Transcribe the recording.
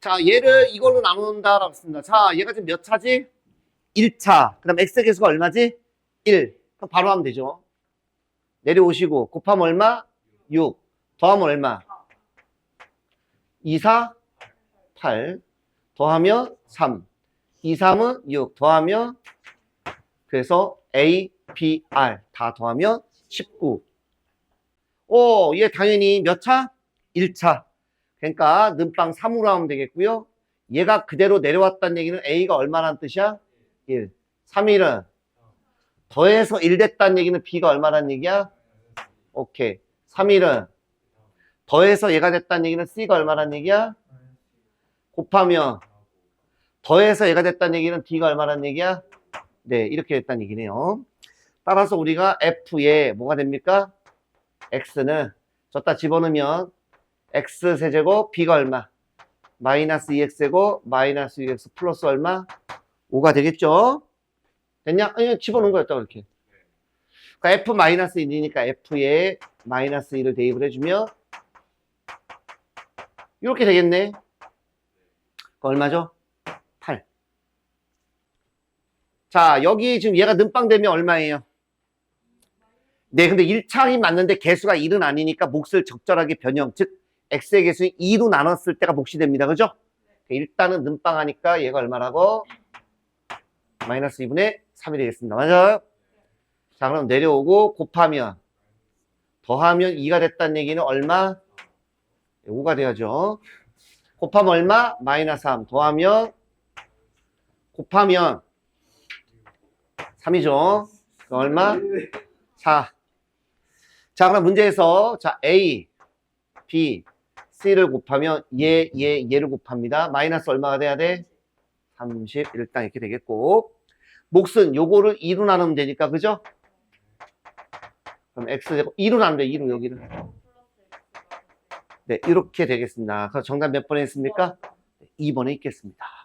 자, 얘를 이걸로 나눈다라고 했습니다. 자, 얘가 지금 몇 차지? 1차. 그 다음 x 개수가 얼마지? 1. 그럼 바로 하면 되죠. 내려오시고, 곱하면 얼마? 6. 더하면 얼마? 2, 4, 8. 더하면 3. 2, 3은 6. 더하면, 그래서 A, B, R 다 더하면 19. 오, 얘 당연히 몇 차? 1차. 그러니까 는빵 3으로 하면 되겠고요. 얘가 그대로 내려왔다는 얘기는 A가 얼마라는 뜻이야? 1. 3일은 더해서 1 됐다는 얘기는 B가 얼마라는 얘기야? 오케이. 3일은 더해서 얘가 됐다는 얘기는 C가 얼마라는 얘기야? 곱하면 더해서 얘가 됐다는 얘기는 D가 얼마라는 얘기야? 네, 이렇게 됐다는 얘기네요. 따라서 우리가 F에 뭐가 됩니까? X는 졌다 집어넣으면 X 세제곱 B가 얼마? 마이너스 2X고 마이너스 6X 플러스 얼마? 5가 되겠죠? 됐냐? 아니, 집어넣은 거였다, 그렇게. 그러니까 F 마이너스 1이니까 F에 마이너스 1을 대입을 해주면 이렇게 되겠네. 그 얼마죠? 8. 자, 여기 지금 얘가 는빵 되면 얼마예요? 네, 근데 1차이 맞는데 개수가 1은 아니니까 몫을 적절하게 변형, 즉 x의 개수 2로 나눴을 때가 몫이 됩니다. 그죠? 일단은 는빵 하니까 얘가 얼마라고? 마이너스 2분의 3이 되겠습니다. 맞아요? 자, 그럼 내려오고 곱하면 더하면 2가 됐다는 얘기는 얼마? 5가 돼야죠. 곱하면 얼마? 마이너스 3. 더하면 곱하면 3이죠. 얼마? 4. 자, 그럼 문제에서 자, A, B, C를 곱하면 얘, 얘, 얘를 곱합니다. 마이너스 얼마가 돼야 돼? 30 일단 이렇게 되겠고 몫은 요거를 2로 나누면 되니까 그죠? 그럼 X제곱 2로 나누면 돼 2로 여기를 네 이렇게 되겠습니다. 그래서 정답 몇 번에 있습니까? 2번에 있겠습니다.